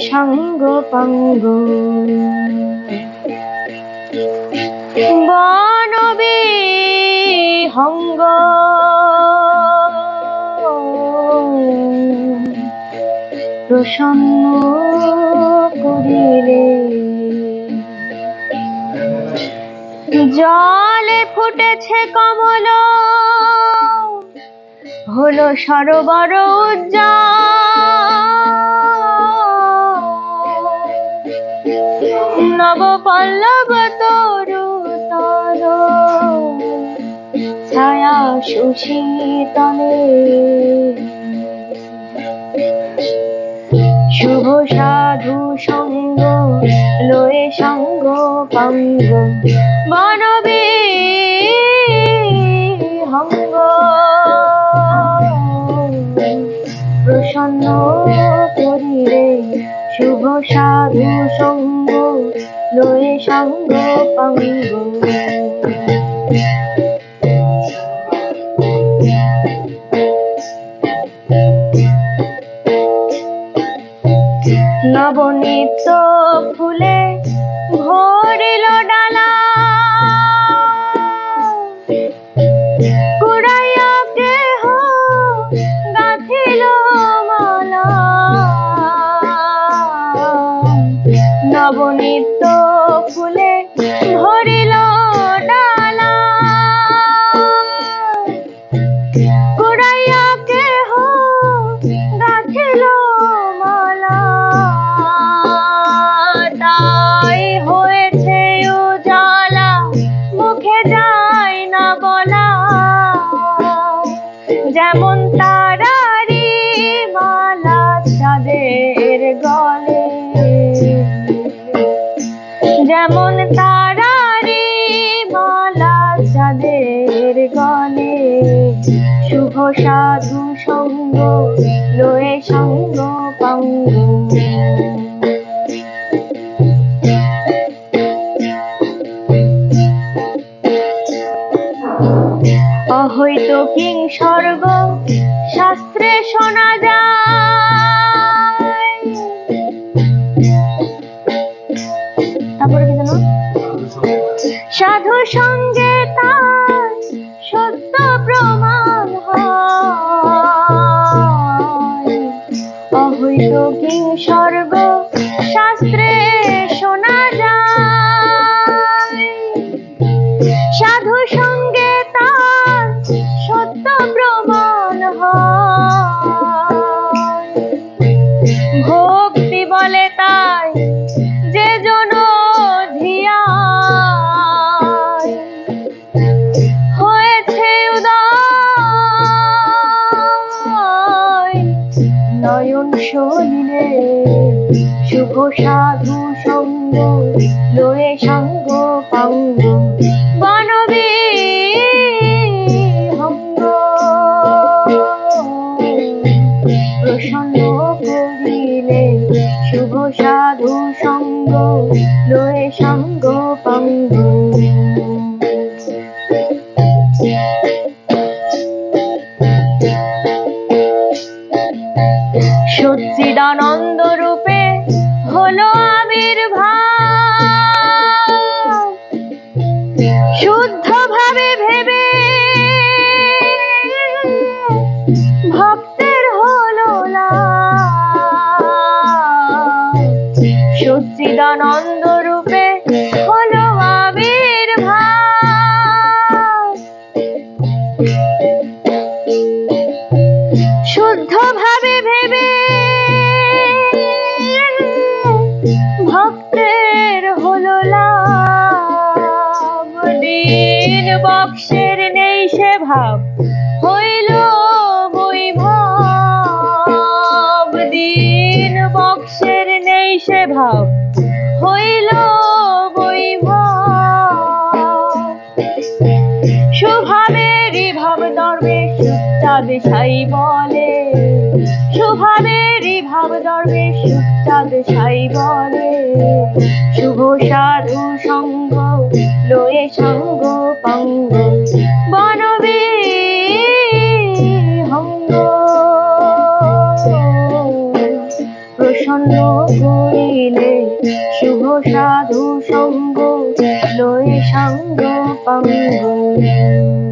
সঙ্গ পঙ্গ বনবী হঙ্গ। প্রসন্ন করিলে জলে ফুটেছে কমল। হলো সরোবর উজ্জ্বল। নব পল্লব তরু তর ছায়া সুশীতলে। শুভ সাধু সঙ্গ, লয়ে সঙ্গ পঙ্গ মানবী হঙ্গ প্রসন্ন করিলে শুভ সাধু সঙ্গ। লয়ে সঙ্গ পঙ্গ নবনীত ফুলে ভরিল যেমন তারারি মালা চাঁদের গলে। যেমন তারারি মালা চাঁদের গলে। শুভ সাধু সঙ্গ, লয়ে সঙ্গ পঙ্গ অহৈত কিং স্বর্গ শাস্ত্রে শোনা যায়। সাধু সঙ্গে নয়ন সলিলে শুভ সাধু সঙ্গ লয়ে সঙ্গ পঙ্গ সাধু সঙ্গ লয়ে সঙ্গ পঙ্গ শুদ্ধ ভাবে ভেবে ভক্তের হলো সচ্চিদানন্দ বক্সের নেই সে ভাব। হইল বৈভব। দিন বক্সের নেই সে ভাব। হইল বৈভব। সুভাবেরই ভাব দরবেশ চাঁদ সাই বলে। সুভাবেরই ভাব দরবেশ চাঁদ সাই বলে। শুভ সাধু সঙ্গ লয়ে সঙ্গ পঙ্গ বনবে হঙ্গ। প্রসন্ন করিলে শুভ সাধু সঙ্গ লয়ে সাঙ্গ পাঙ্গ